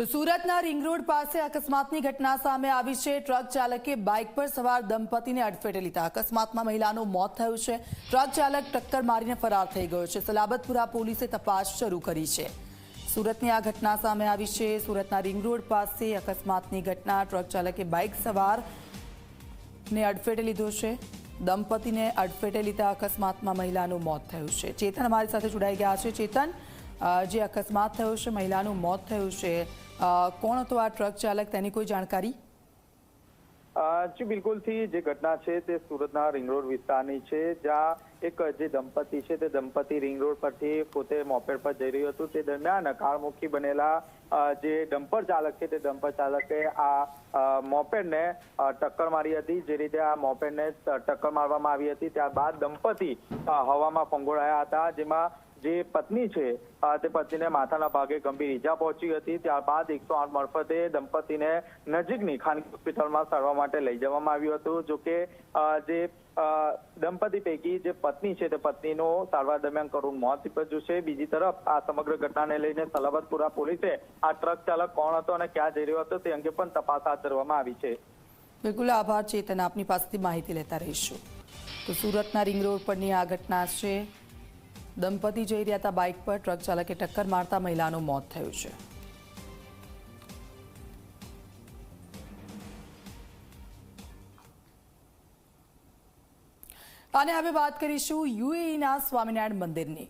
તો સુરતના ring road પાસે અકસ્માતની ઘટના સામે આવી છે. ટ્રક ચાલકે બાઇક પર સવાર દંપતીને અડફેટે લીધા. અકસ્માતમાં મહિલાનું મોત થયું છે. ટ્રક ચાલક ટક્કર મારીને ફરાર થઈ ગયો છે. સલાબતપુરા પોલીસે તપાસ શરૂ કરી છે. સુરતની આ ઘટના સામે આવી છે. સુરતના રિંગ રોડ પાસે અકસ્માતની ઘટના. ટ્રક ચાલકે બાઇક સવારને અડફેટે લીધો છે. દંપતીને અડફેટે લીધા અકસ્માતમાં મહિલાનું મોત થયું છે. ચેતન અમારી સાથે જોડાઈ ગયા છે. ચેતન જે અકસ્માત થયો છે, મહિલાનું મોત થયું છે. કોણ હતો આ ટ્રક ચાલક? તેની કોઈ જાણકારી? જી બિલકુલથી જે ઘટના છે તે સુરતના રિંગ રોડ વિસ્તારની છે. જ્યાં એક જે દંપતી છે તે દંપતી રિંગ રોડ પરથી પોતે મોપેડ પર જઈ રહ્યું હતું. તે દરમિયાન કાળમુખી બનેલા જે ડમ્પર ચાલક છે તે ડમ્પર ચાલકે આ મોપેડને ટક્કર મારી હતી. જે રીતે આ મોપેડને ટક્કર મારવામાં આવી હતી. ત્યારબાદ દંપતી હવામાં ફંગોળાયા હતા. જેમાં જે પત્ની છે તે પત્નીને માથાના ભાગે ગંભીર ઈજા પહોંચી હતી. ત્યારબાદ એકસો આઠ મારફતે દંપતીને નજીકની ખાનગી હોસ્પિટલમાં સારવાર માટે લઈ જવામાં આવ્યું હતું. જોકે કે જે દંપતી પૈકી જે પત્ની છે, તે પત્નીનું સારવાર દરમિયાન કરુણ મોત નિપજ્યું છે. બીજી તરફ, આ સમગ્ર ઘટનાને લઈને સલાબતપુરા પોલીસે આ ટ્રક ચાલક કોણ હતો અને ક્યાં જઈ રહ્યો હતો તે અંગે પણ તપાસ હાથ ધરવામાં આવી છે. બિલકુલ આભાર, ચેતન. આપની પાસેથી માહિતી લેતા રહીશું. તો સુરતના રિંગ રોડ પરની આ ઘટના છે. દંપતી જઈ રહ્યા હતા બાઇક પર. ટ્રક ચાલકે ટક્કર મારતા મહિલાનું મોત થયું છે. અને હવે વાત કરીશું યુએઈના સ્વામિનારાયણ મંદિરની.